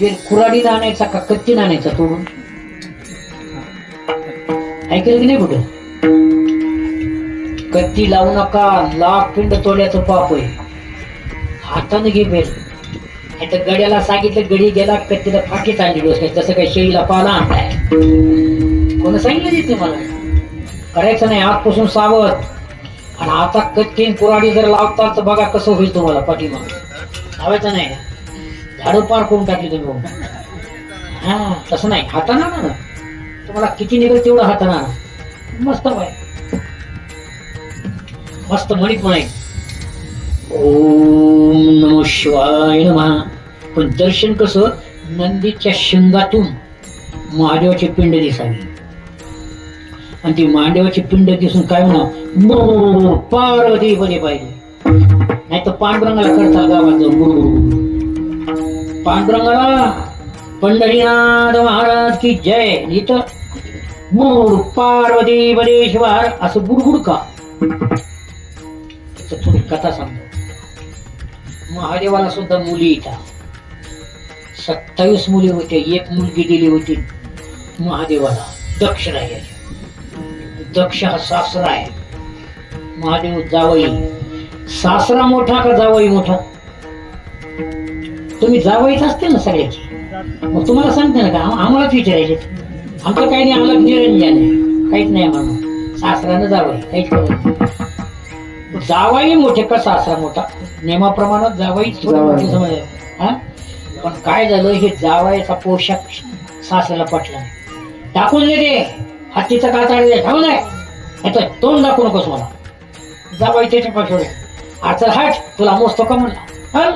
Bell Kuradi आणायचा का कच्ची आणायचा तोडून? ऐकलं की नाही कुठं? कच्ची लावू नका लाख पिंड तोड्याचं पाप आहे हाताने घे बेल. नाही गड्याला सांगितलं गडी गेला कच्चीला फाटी चालली डोस तसं काही शेळीला पाला आणलाय कोण सांगितलं तिथे मला करायचं नाही आजपासून सावध. आणि आता कच्ची कुराडी जर लावतात तर बघा कसं होईल तुम्हाला पाठीमाग. लावायचं नाही झाडं पार करून टाकली तुम्ही भाऊ. हा तसं नाही. हाताना ना. तुम्हाला किती निघेल तेवढं हाताना मस्त बाय मस्त म्हणित म्हणाय ओम नम शिवाय नमः. पण दर्शन कसं? नंदीच्या शिंगातून महादेवाची पिंड दिसावी. आणि ती मांडेवाची पिंड दिसून काय म्हणा पार्वती बरे पाहिजे नाही तर पांडुरंगाला करता गावात जाऊन पांडुरंगाला पंढरीनाथ महाराज की जय. इथं बुरबुर पार्वती बरेश्वर असं गुडगुड का थोडी कथा सांगतो. महादेवाला सुद्धा मुली येतात सत्तावीस मुली होते. एक मुलगी दिली होती महादेवाला. दक्ष राहायची दक्ष हा सासरा आहे. महादेव जावई. सासरा मोठा का जावई मोठा? तुम्ही जावईच असते ना सगळ्याची मग तुम्हाला सांगते ना का आम- आम्हालाच विचारायचे. आमचं काही नाही आम्हाला निरंजन काहीच नाही आम्हाला. सासरानं जावई काहीच नाही. जावई मोठे का सासरा मोठा? नियमाप्रमाणात जावई मोठे समज हा? पण काय झालं हे जावयाचा पोशाख सासऱ्याला पटला नाही. टाकून दे ते. हत्तीचं कातडी दे नये. नाहीतर तोंड दाखवू नकोस मला. जावई त्याच्या पाठवले आचल हट. तुला मोजतो का म्हणला. हल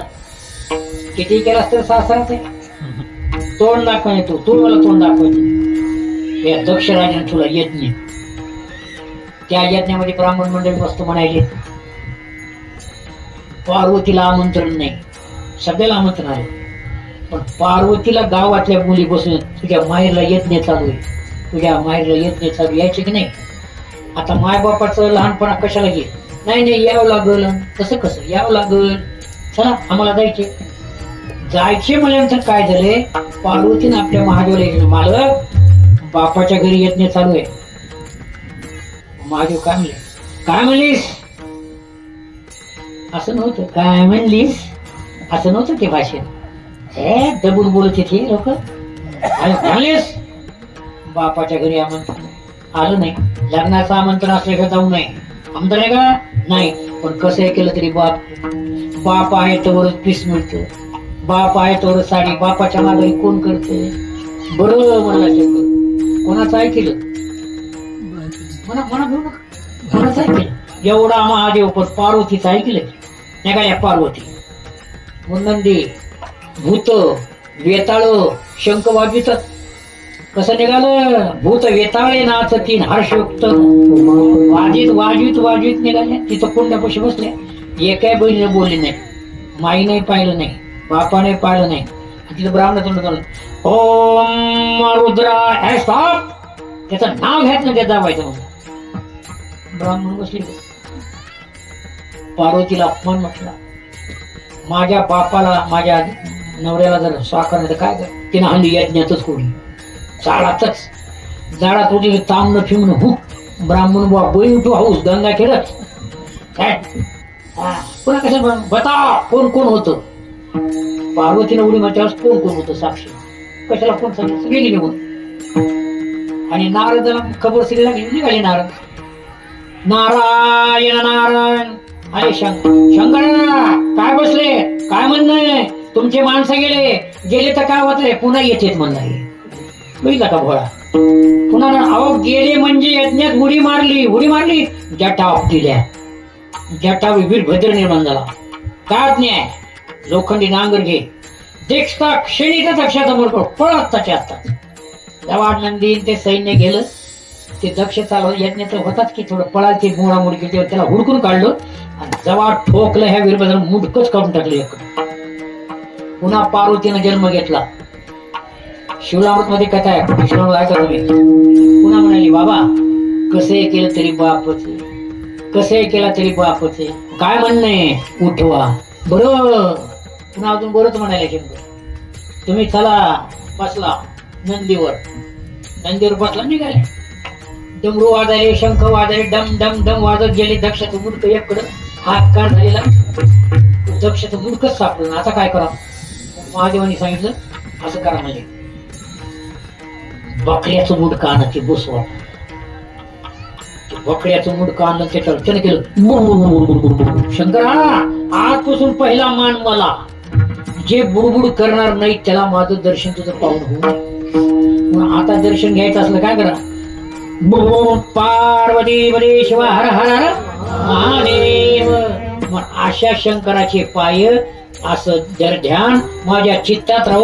किती केलास तर सासराच आहे तोंड दाखवाय तू तू मला तोंड दाखवायचे या दक्ष राजाने तुला यज्ञ त्या यज्ञामध्ये ब्राह्मण मंडळी मस्त म्हणायचे. पार्वतीला आमंत्रण नाही. सगळ्याला आमंत्रण आहे. पण पार्वतीला गावातल्या मुली बसून तुझ्या माहेरला यज्ञ चालू आहे. तुझ्या माहेरला यज्ञ चालू यायचे की नाही? आता मायबापाचं लहानपणा कशाला घे नाही नाही यावं लागल. कसं कसं? यावं लागल. चला आम्हाला जायचे जायचे म्हणल्यानंतर काय झाले पार्वतीनं आपल्या महादेवला गेलं मालक बापाच्या घरी यज्ञ चालू आहे. महादेव काय म्हणले? काय म्हणलीस? असं नव्हतं. काय म्हणलीस? असं नव्हतं ते भाषेत हे दबून बोलत येते लोक. म्हणलीस? बापाच्या घरी आमंत्रण आलं नाही. लग्नाचं आमंत्रण असल्याशिवाय जाऊ नये. आमदार आहे का? नाही. पण कसं केलं तरी बाप बाप आहे तोवरच पीस मिळतं. बाप आहे तोवर साडी बापाच्या मागे कोण करते? बरोबर म्हणला शंकर. कोणाचं ऐकलं? म्हणा म्हणा घेऊ नका. कोणाचं ऐकलं? एवढा महादेव पण पार्वतीचं ऐकलं नाही का या पार्वती. मुनंदी भूत वेताळ शंख वाजवित कसं निघालं? भूत वेताळे नाचतीन हर्षयुक्त. वाजित वाजवीत वाजवीत निघाले तिथं कुंड्यापाशी बसले एकाही बहिणीने बोलली नाही. माईने पाहिलं नाही. बापाने पाळलं नाही. आणि तिथं ब्राह्मण तोंड ओम रुद्रा हे स्टॉप त्याचं नाव घ्यायचं ना त्या जावायचं ब्राह्मण बसले. पार्वतीला अपमान म्हटला. माझ्या बापाला माझ्या नवऱ्याला जर स्वाकार नाही तर काय कर? तिनं हल्ली यज्ञातच कोणी जाळातच. जाळात होती तांबणं फिमणं हु ब्राह्मण बुवा बळी उठू हाऊस गंगा खेळत काय? पुन्हा कसं बता! कोण कोण होतं? पार्वतीनं उडी मारल्यावर कोण कोण होतं साक्षी? कशाला कोण सांगितलं गेली निघून. आणि नारदाला खबर सिरीला लागली निघाली नारद. नारायण नारायण. अरे शंकर शंकर काय बसले? काय म्हणणं तुमचे माणसं गेले. गेले तर काय होत पुन्हा येतेत म्हणणं बघितला का भोळा? पुन्हा अहो गेले म्हणजे यज्ञात उडी मारली. उडी मारली? जटा दिल्या. जटा वीरभद्र निर्माण झाला. काय न्याय? लोखंडी नांगर घे. देखता क्षणीचा दक्षाचा पड पळत त्याच्या आता. जवाड नंदीन ते सैन्य गेलं. ते दक्ष चालव यज्ञ तर की थोडं पळाल ते मोडामोडी केली त्याला हुडकून काढलं आणि जवाड ठोकलं ह्या वीरभद्र मुडकच काढून टाकलं एक. पुन्हा पार्वतीनं जन्म घेतला. शिवरामृत मध्ये कथा आहे. विष्णू ऐका तुम्ही पुन्हा म्हणाली बाबा कसे केलं तरी बापच कसे केला तरी बापच काय म्हणणे उठवा. बरोबर पुन्हा अजून बरंच म्हणायला शंकर तुम्ही चला बसला नंदीवर. नंदीवर बसला निघाले. डमरू वाजायले शंख वाजायले डम डम डम वाजत गेले. दक्षाचं मुडक एककडं हात कार झालेला. दक्षाचं मुडकच सापडलं. आता काय करा? महादेवानी सांगितलं असं करा म्हणजे. बकऱ्याचं मुडकं आणा ते बसवा. ते बकऱ्याचं मुडकं आणलं त्याच्यावर त्यानं केलं. शंकर हा आजपासून पहिला मान मला जे बुडबुड करणार नाही त्याला माझं दर्शन तुझं पाहून हो. आता दर्शन घ्यायचं असलं काय करा? बुडबुड पार्वती बरे शिवा हर हर हर महादेव. मग अशा शंकराचे पाय असं जर ध्यान माझ्या चित्तात राहू